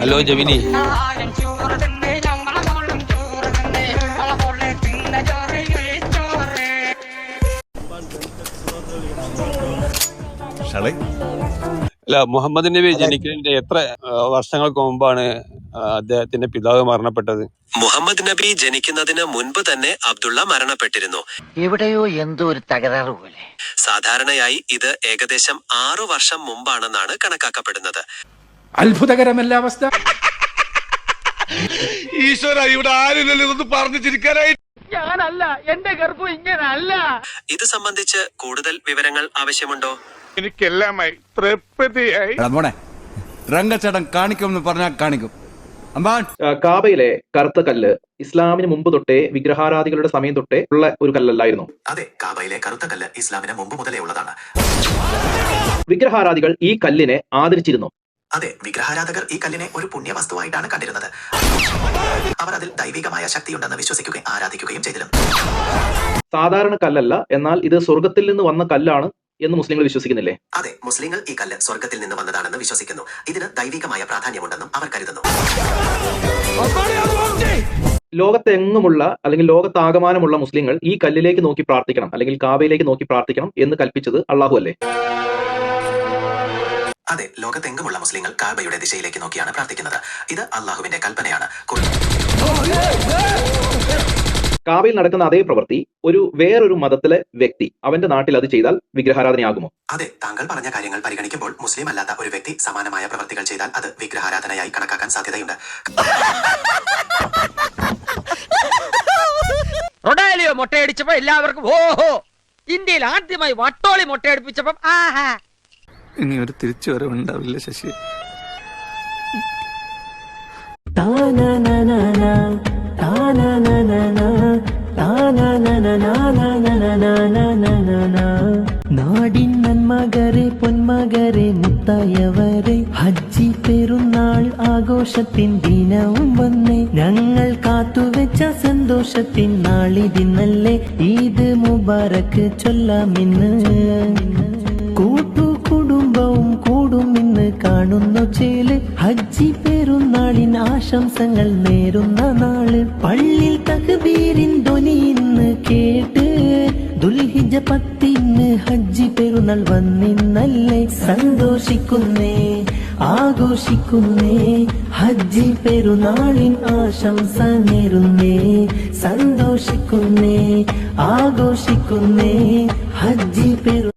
Hello Gemini. അല്ല മുഹമ്മദ് നബി ജനിക്കുന്നതിന്റെ എത്ര വർഷങ്ങൾക്ക് മുമ്പാണ് അദ്ദേഹത്തിന്റെ പിതാവ് മരണപ്പെട്ടത്? മുഹമ്മദ് നബി ജനിക്കുന്നതിന് മുൻപ് തന്നെ അബ്ദുള്ള മരണപ്പെട്ടിരുന്നു. എവിടെയോ എന്തോ ഒരു തകരാറ് പോലെ. സാധാരണയായി ഇത് ഏകദേശം ആറു വർഷം മുമ്പാണെന്നാണ് കണക്കാക്കപ്പെടുന്നത്. അത്ഭുതകരമല്ല അവസ്ഥ. ഈശ്വര ഇവിടെ ആരില്ലല്ലോ ഇതൊന്ന് പറഞ്ഞു ചിരിക്കാനായി. ഇത് സംബന്ധിച്ച് കൂടുതൽ വിവരങ്ങൾ ആവശ്യമുണ്ടോ? എനിക്കെല്ലാമായി തൃപ്തിയായി. രംഗച്ചടം രംഗച്ചേട്ടൻ കാണിക്കുമെന്ന് പറഞ്ഞാൽ കാണിക്കും. കാബയിലെ കറുത്ത കല്ല് ഇസ്ലാമിന് മുമ്പ് തൊട്ടേ വിഗ്രഹാരാധികളുടെ സമയം തൊട്ടേ ഉള്ള ഒരു കല്ലല്ലായിരുന്നു. അതെ കാബയിലെ കറുത്ത കല്ല് ഇസ്ലാമിന് മുമ്പ് മുതലേ ഉള്ളതാണ്. വിഗ്രഹാരാധികൾ ഈ കല്ലിനെ ആദരിച്ചിരുന്നു. അതെ വിഗ്രഹാരാധകർ ഈ കല്ലിനെ ഒരു പുണ്യ വസ്തുവായിട്ടാണ് കണ്ടിരുന്നത്. അവർ അതിൽ ദൈവികമായ ശക്തിയുണ്ടെന്ന് വിശ്വസിക്കുകയും ആരാധിക്കുകയും ചെയ്തിരുന്നു. സാധാരണ കല്ലല്ല എന്നാൽ ഇത് സ്വർഗത്തിൽ നിന്ന് വന്ന കല്ലാണ് എന്ന് മുസ്ലിങ്ങൾ വിശ്വസിക്കുന്നില്ലേ? അതെ മുസ്ലിങ്ങൾ ഈ കല്ല് സ്വർഗത്തിൽ നിന്ന് വന്നതാണെന്ന് വിശ്വസിക്കുന്നു. ഇതിന് ദൈവികമായ പ്രാധാന്യമുണ്ടെന്നും അവർ കരുതുന്നു. ലോകത്തെങ്ങുമുള്ള അല്ലെങ്കിൽ ലോകത്താകമാനമുള്ള മുസ്ലിങ്ങൾ ഈ കല്ലിലേക്ക് നോക്കി പ്രാർത്ഥിക്കണം അല്ലെങ്കിൽ കാബയിലേക്ക് നോക്കി പ്രാർത്ഥിക്കണം എന്ന് കൽപ്പിച്ചത് അള്ളാഹു അല്ലേ? അതെ ലോകത്തെങ്കുമുള്ള മുസ്ലിങ്ങൾ കാബയുടെ ദിശയിലേക്ക് നോക്കിയാണ് പ്രാർത്ഥിക്കുന്നത്. ഇത് അള്ളാഹുവിന്റെ കൽപ്പനയാണ്. കാബയിൽ നടക്കുന്ന അതേ പ്രവൃത്തി ഒരു വേറൊരു മതത്തിലെ വ്യക്തി അവന്റെ നാട്ടിൽ അത് ചെയ്താൽ വിഗ്രഹാരാധനയാകുമോ? അതെ താങ്കൾ പറഞ്ഞ കാര്യങ്ങൾ പരിഗണിക്കുമ്പോൾ മുസ്ലിം അല്ലാത്ത ഒരു വ്യക്തി സമാനമായ പ്രവൃത്തികൾ ചെയ്താൽ അത് വിഗ്രഹാരാധനയായി കണക്കാക്കാൻ സാധ്യതയുണ്ട്. റൊഡാലിയോ മുട്ടയടിച്ചപ്പോ എല്ലാവർക്കും ഓഹോ ഇന്ത്യയിൽ ആദ്യമായി വട്ടോളി മുട്ടയടിപ്പിച്ചപ്പം ആഹാ. ഇനി ഒരു തിരിച്ചു വരവുണ്ടാവില്ല ശശി. നാടിൻ നന്മകരെ പൊന്മകരെ മുത്തായവരെ ഹജ്ജി പെരുന്നാൾ ആഘോഷത്തിൻ ദിനവും വന്നേ. ഞങ്ങൾ കാത്തുവെച്ച സന്തോഷത്തിൻ നാളിതിന്നല്ലേ. ഈദ് മുബാറക്ക് ചൊല്ലാമിന്ന്. കൂട്ടു കാണുന്നു ചേൽ. ഹജ്ജി പെരുന്നാളിൻ ആശംസകൾ നേരുന്ന നാൾ. പള്ളിൽ തകബീരിൻ ധ്വനി ഇന്ന് കേട്ട്. ദുൽഹിജ പത്തിന് ഹജ്ജി പെരുന്നാൾ വന്നിന്നല്ലേ. സന്തോഷിക്കുന്നേ ആഘോഷിക്കുന്നേ. ഹജ്ജി പെരുന്നാളിൻ ആശംസ നേരുന്നേ സന്തോഷിക്കുന്നേ ആഘോഷിക്കുന്നേ. ഹജ്ജി പെരു